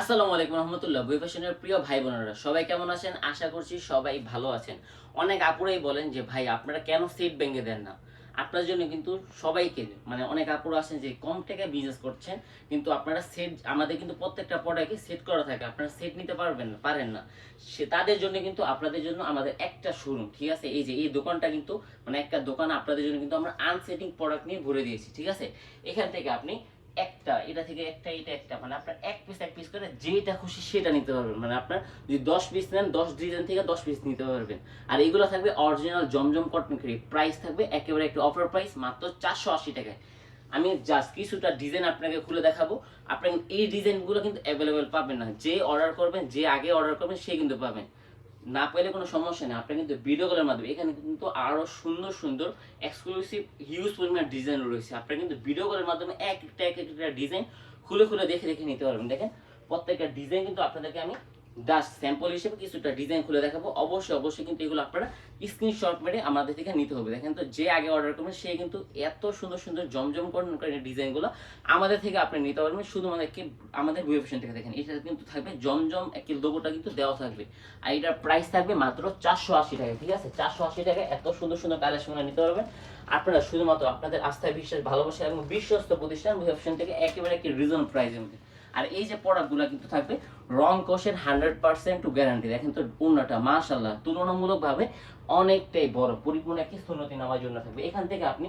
আসসালামু আলাইকুম রহমতুল্লাহ। বই ফ্যাশনের প্রিয় ভাই বোনেরা, সবাই কেমন আছেন? আশা করছি সবাই ভালো আছেন। অনেক আপুরাই বলেন যে, ভাই, আপনারা কেন সিট ভেঙে দেন না? আপনার জন্য কিন্তু সবাইকে মানে অনেক আপুরা আছেন যে, কম টাকায় বিজনেস করছেন, কিন্তু আপনারা সেট আমাদের কিন্তু প্রত্যেকটা প্রোডাক্টে সেট করা থাকে। আপনারা সেট নিতে পারবেন না, পারেন না। সে, তাদের জন্য কিন্তু, আপনাদের জন্য আমাদের একটা শোরুম ঠিক আছে? এই যে, এই দোকানটা কিন্তু মানে একটা দোকান আপনাদের জন্য কিন্তু আমরা আনসেটিং প্রোডাক্ট নিয়ে ভরে দিয়েছি, ঠিক আছে? এখান থেকে আপনি একটা, এটা থেকে একটা, এটা একটা মানে আপনার এক পিস এক পিস করে যেটা খুশি সেটা নিতে পারবেন। মানে আপনার যদি দশ পিস নেন, দশ ডিজাইন থেকে দশ পিস নিতে পারবেন। আর এগুলো থাকবে অরিজিনাল জমজম কটন ক্রি প্রাইস থাকবে একেবারে একটা অফার প্রাইস মাত্র চারশো আশি টাকায়। আমি জাস্ট কিছুটা ডিজাইন আপনাকে খুলে দেখাবো। আপনি এই ডিজাইনগুলো কিন্তু অ্যাভেলেবেল পাবেন না। যে অর্ডার করবেন, যে আগে অর্ডার করবেন, সে কিন্তু পাবেন। না পেলে কোনো সমস্যা নেই। আপনি কিন্তু ভিডিও কলের মাধ্যমে, এখানে কিন্তু আরও সুন্দর সুন্দর এক্সক্লুসিভ হিউজ পরিমাণ ডিজাইন রয়েছে। আপনি কিন্তু ভিডিও কলের মাধ্যমে এক একটা এক একটা ডিজাইন খুলে খুলে দেখে দেখে নিতে পারবেন। দেখেন, প্রত্যেকটা ডিজাইন কিন্তু আপনাদেরকে আমি জাস্ট স্যাম্পল হিসেবে কিছুটা ডিজাইন খুলে দেখাবো। অবশ্যই অবশ্যই কিন্তু এগুলো আপনারা স্ক্রিনশট মেরে আমাদের থেকে নিতে হবে। দেখেন তো, যে আগে অর্ডার করবেন সে কিন্তু এত সুন্দর সুন্দর জমজম করে ডিজাইনগুলো আমাদের থেকে আপনি নিতে পারবেন। শুধুমাত্র আমাদের ওয়েবসাইট থেকে দেখেন। এটা কিন্তু থাকবে জমজম একটি লোগোটা কিন্তু দেওয়া থাকবে। আর এটার প্রাইস থাকবে মাত্র চারশো আশি টাকা, ঠিক আছে? চারশো আশি টাকা, এত সুন্দর সুন্দর কালেকশন নিতে পারবেন। আপনারা শুধুমাত্র আপনাদের আস্থায়, বিশ্বাস, ভালোবাসা এবং বিশ্বস্ত প্রতিষ্ঠান ওয়েবসাইট থেকে একেবারে একটি রিজন প্রাইসের মধ্যে। আর এই যে প্রোডাক্টগুলো কিন্তু থাকবে, রং কোষের হান্ড্রেড পার্সেন্ট গ্যারান্টি দেখেন তো, উন্নটা মাশাল্লাহ তুলনামূলকভাবে অনেকটাই বড়, পরিপূর্ণ একটি সুন্নতি নামার জন্য থাকবে। এখান থেকে আপনি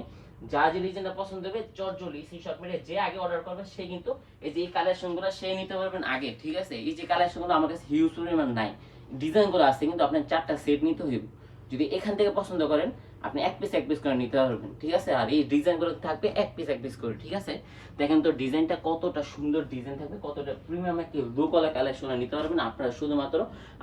যা যে ডিজাইনটা পছন্দ হবে চটজলি স্ক্রিনশট মেরে যে আগে অর্ডার করবে, সে কিন্তু এই যে এই কালেকশনগুলো সে নিতে পারবেন আগে, ঠিক আছে? এই যে কালেকশনগুলো আমার কাছে হিউজ পরিমাণ নাই। ডিজাইনগুলো আছে, কিন্তু আপনার চারটা সেট নিতে হইবে। যদি এখান থেকে পছন্দ করেন আপনি এক পিস এক পিস করে নিতে পারবেন, ঠিক আছে? আর এই ডিজাইনগুলো থাকবে এক পিস এক পিস করে, ঠিক আছে? দেখেন তো ডিজাইনটা কতটা সুন্দর ডিজাইন থাকবে, কতটা প্রিমিয়াম একটি দুকলা কালেকশন নিতে পারবেন। আপনারা শুধুমাত্র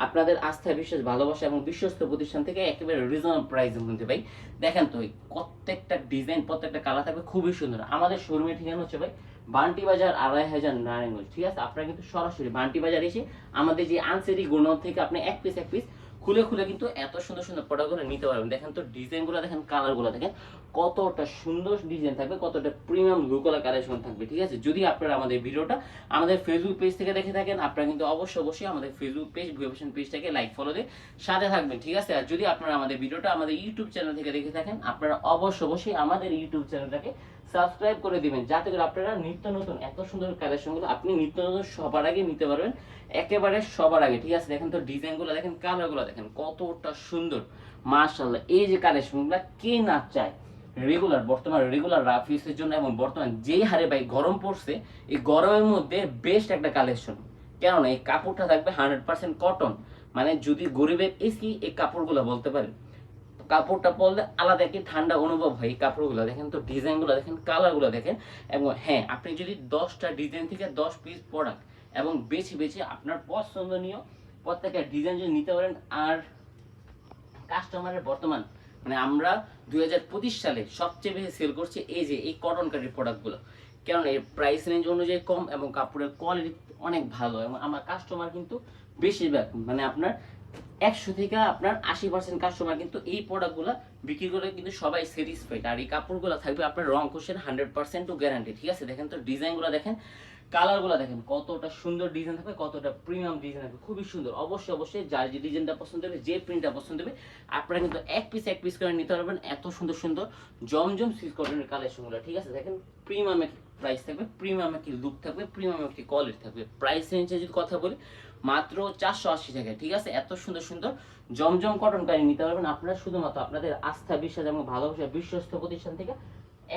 আপনাদের আস্থা বিশ্বাস, ভালোবাসা এবং বিশ্বস্ত প্রতিষ্ঠান থেকে একেবারে রিজনেবল প্রাইস মধ্যে, ভাই। দেখেন তো প্রত্যেকটা ডিজাইন প্রত্যেকটা কালার থাকবে খুবই সুন্দর। আমাদের শোরুমের ঠিকানা হচ্ছে, ভাই, বান্টি বাজার আড়াই হাজার নারায়ণগঞ্জ, ঠিক আছে? আপনারা কিন্তু সরাসরি বান্টি বাজার এসে আমাদের যে আনসেরি গুণ থেকে আপনি এক পিস এক পিস খুলে খুলে কিন্তু এত সুন্দর সুন্দর প্রোডাক্টগুলো নিতে পারবেন। দেখেন তো ডিজাইনগুলো দেখেন কালারগুলো দেখেন কতটা সুন্দর ডিজাইন থাকবে, কতটা প্রিমিয়াম লুকলা কালেকশন থাকবে, ঠিক আছে? যদি আপনারা আমাদের ভিডিওটা আমাদের ফেসবুক পেজ থেকে দেখে থাকেন, আপনারা কিন্তু অবশ্যই অবশ্যই আমাদের ফেসবুক পেজ ভিওভেশন পেজটাকে লাইক ফলো দিয়ে সাথে থাকবেন, ঠিক আছে? আর যদি আপনারা আমাদের ভিডিওটা আমাদের ইউটিউব চ্যানেল থেকে দেখে থাকেন, আপনারা অবশ্যই অবশ্যই আমাদের ইউটিউব চ্যানেলটাকে সাবস্ক্রাইব করে দিবেন, যাতে করে আপনারা নিত্য নতুন, এত সুন্দর কালেকশনগুলো আপনি নিত্য নতুন সবার আগে নিতে পারবেন, একেবারে সবার আগে। ঠিক আছে, দেখেন তো ডিজাইনগুলো দেখেন কালারগুলো দেখেন কতটা সুন্দর। মার্শাল্লাহ এই যে কালেকশনগুলো কে না চায়? রেগুলার বর্তমান রেগুলার রাফ জন্য এবং বর্তমান যেই হারে ভাই গরম পড়ছে, এই গরমের মধ্যে বেস্ট একটা কালেকশন কেননা এই কাপড়টা থাকবে হান্ড্রেড পার্সেন্ট কটন মানে যদি গরিবের এসি এই কাপড়গুলো বলতে পারেন কাপড়টা পরলে আলাদা একটি ঠান্ডা অনুভব হয় এই কাপড়গুলো দেখেন, তো ডিজাইনগুলো দেখেন, কালারগুলো দেখেন, এবং হ্যাঁ আপনি যদি দশটা ডিজাইন থেকে দশ পিস প্রোডাক্ট এবং বেছে বেছে আপনার পছন্দনীয় প্রত্যেকটা ডিজাইন যদি নিতে পারেন, আর কাস্টমারের বর্তমান মানে আমরা দুই হাজার পঁচিশ সালে সবচেয়ে বেশি সেল করছি এই যে, এই কটন কাটির প্রোডাক্টগুলো কারণ এর প্রাইস রেঞ্জ অনুযায়ী কম এবং কাপড়ের কোয়ালিটি অনেক ভালো, এবং আমার কাস্টমার কিন্তু বেশিরভাগ মানে আপনার একশো থেকে আপনার আশি পার্সেন্ট কাস্টমার কিন্তু এই প্রোডাক্টগুলো বিক্রি করে কিন্তু সবাই স্যাটিসফাইড আর এই কাপড়গুলো থাকবে আপনার রং কোষের হান্ড্রেড পার্সেন্ট গ্যারান্টি ঠিক আছে? দেখেন তো ডিজাইনগুলো দেখেন কালারগুলো দেখেন, কতটা সুন্দর ডিজাইন থাকবে, কতটা প্রিমিয়াম ডিজাইন থাকবে, খুবই সুন্দর। অবশ্যই অবশ্যই, যার যে ডিজাইনটা পছন্দ হবে, যে প্রিন্টটা পছন্দ হবে, আপনারা কিন্তু এক পিস এক পিস করে নিতে পারবেন। এত সুন্দর সুন্দর, জমজম সিল্ক কটনের কালেকশনগুলো ঠিক আছে? দেখেন প্রিমিয়াম একটি প্রাইস থাকবে প্রিমিয়াম একটি লুক থাকবে প্রিমিয়াম একটি কোয়ালিটি থাকবে। প্রাইস রেঞ্জে যদি কথা বলি মাত্র চারশো আশি টাকা ঠিক আছে? এত সুন্দর সুন্দর, জমজম কটন কারি নিতে পারবেন। আপনারা শুধুমাত্র আপনাদের আস্থা, বিশ্বাস এবং ভালোবাসা, বিশ্বস্ত প্রতিষ্ঠান থেকে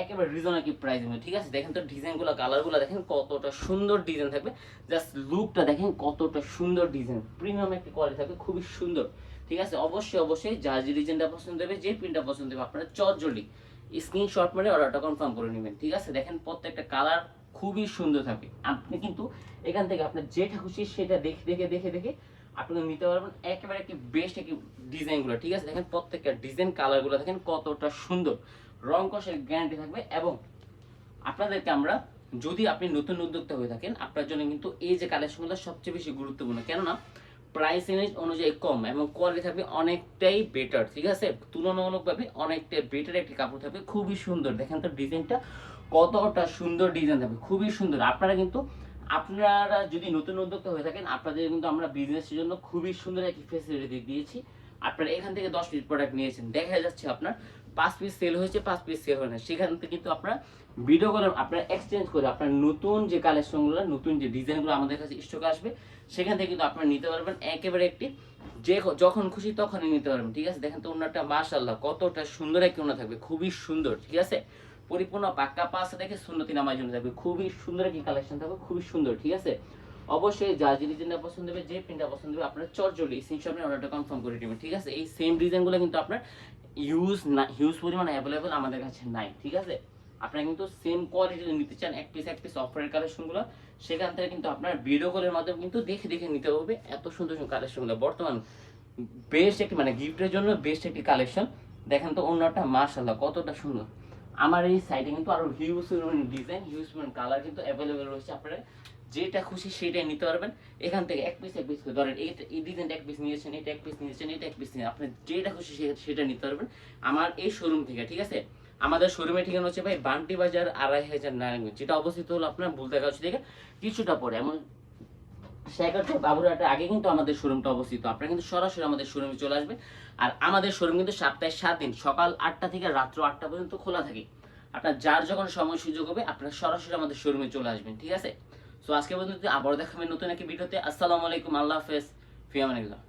একেবারে রিজনেবল প্রাইস ঠিক আছে? দেখেন তো ডিজাইনগুলো কালারগুলো দেখেন কতটা সুন্দর ডিজাইন থাকবে। জাস্ট লুকটা দেখেন কতটা সুন্দর ডিজাইন প্রিমিয়াম একটি কোয়ালিটি থাকবে, খুবই সুন্দর, ঠিক আছে? অবশ্যই অবশ্যই, যার যে ডিজাইনটা পছন্দ হবে, যে প্রিন্টটা পছন্দ হবে, আপনারা চটজলি স্ক্রিনশট মেরে অর্ডারটা কনফার্ম করে নেবেন, ঠিক আছে? দেখেন প্রত্যেকটা কালার খুবই সুন্দর থাকবে আপনি কিন্তু এখান থেকে আপনার যেটা খুশি সেটা দেখে দেখে দেখে দেখে আপনি নিতে পারবেন। একেবারে একটি বেস্ট একটি ডিজাইনগুলো, ঠিক আছে? দেখেন প্রত্যেকটা ডিজাইন কালারগুলো দেখেন কতটা সুন্দর। রং কষের গ্যারান্টি থাকবে এবং আপনাদেরকে আমরা যদি আপনি নতুন উদ্যোক্তা হয়ে থাকেন, আপনার জন্য কিন্তু এই যে কালেকশনগুলো সবচেয়ে বেশি গুরুত্বপূর্ণ। কেননা প্রাইস রেঞ্জ অনুযায়ী কম এবং কোয়ালিটি থাকবে অনেকটাই বেটার ঠিক আছে? তুলনামূলকভাবে অনেকটাই বেটার একটি কাপড় থাকবে, খুবই সুন্দর। দেখেন তো ডিজাইনটা কতটা সুন্দর ডিজাইন থাকবে, খুবই সুন্দর। আপনারা কিন্তু, আপনারা যদি নতুন উদ্যোক্তা হয়ে থাকেন, আপনাদের কিন্তু আমরা বিজনেসের জন্য খুবই সুন্দর একটি ফেসিলিটি দিয়েছি। আপনারা এখান থেকে দশ পিস প্রোডাক্ট নিয়েছেন। দেখা যাচ্ছে আপনার পাঁচ পিস সেল হয়েছে, পাঁচ পিস সেল হয় না। সেখান থেকে কিন্তু আপনারা ভিডিও কলে আপনারা এক্সচেঞ্জ করে, আপনার নতুন যে কালেকশনগুলো নতুন যে ডিজাইনগুলো আমাদের কাছে স্টক আসবে, সেখান থেকে কিন্তু আপনারা নিতে পারবেন। একেবারে একটি যে যখন খুশি তখনই নিতে পারবেন, ঠিক আছে? দেখেন তো ওনারটা মাশাল্লাহ কতটা সুন্দর একটি ওনা থাকবে, খুবই সুন্দর, ঠিক আছে? পরিপূর্ণ পাক্কা পাশে দেখে সুন্নতি নামার জন্য থাকবে, খুবই সুন্দর একটি কালেকশন থাকবে, খুবই সুন্দর, ঠিক আছে? অবশ্যই যা যে ডিজাইনটা পছন্দ হবে, যে প্রিন্টটা পছন্দ হবে, আপনার চটজলি স্ক্রিনশট নিয়ে অর্ডারটা কনফার্ম করে নেবেন, ঠিক আছে? এই সেম ডিজাইনগুলো কিন্তু আপনার ইউজ না হিউজ পরিমাণ অ্যাভেলেবেল আমাদের কাছে নাই, ঠিক আছে? আপনারা কিন্তু সেম কোয়ালিটি নিতে চান, এক পিস এক পিস অফারের কালেকশনগুলো সেখান থেকে কিন্তু আপনার ভিডিও কলের মাধ্যমে কিন্তু দেখে দেখে নিতে হবে এত সুন্দর সুন্দর কালেকশনগুলো বর্তমান বেস্ট একটি মানে গিফটের জন্য বেস্ট একটি কালেকশন দেখেন তো অন্যটা মার্শাল্লাহ কতটা সুন্দর। আমার এই সাইডে কিন্তু আরও হিউজ ডিজাইন হিউজ কালার কিন্তু অ্যাভেলেবেল রয়েছে আপনারা। যেটা খুশি সেটাই নিতে পারবেন। এখান থেকে এক পিস এক পিস ধরেন এই ডিজাইনটা এক পিস নিয়েছেন এটা এক পিস নিয়েছেন এটা এক পিস নিয়ে, আপনি যেটা খুশি সেটা নিতে পারবেন। আমার এই শোরুম থেকে, ঠিক আছে? আমাদের শোরুমের ঠিকানা হচ্ছে ভাই বান্টি বাজার আড়াই হাজার নারায়ণগঞ্জ, যেটা অবস্থিত হলো আপনার ভুলতে গাছ থেকে কিছুটা পরে। এমন আগে কিন্তু আমাদের শোরুমটা অবস্থিত। আপনারা কিন্তু সরাসরি আমাদের শোরুমে চলে আসবেন আর আমাদের শোরুম কিন্তু সপ্তাহে সাত দিন, সকাল আটটা থেকে রাত্র আটটা পর্যন্ত খোলা থাকে। আপনার যার যখন সময় সুযোগ হবে, আপনারা সরাসরি আমাদের শোরুমে চলে আসবেন, ঠিক আছে? সো আজকে পর্যন্ত আবার দেখাবেন নতুন একটি ভিডিওতে। আসসালামু আলাইকুম, আল্লাহ হাফেজ। ফিয়ামানিল্লাহ।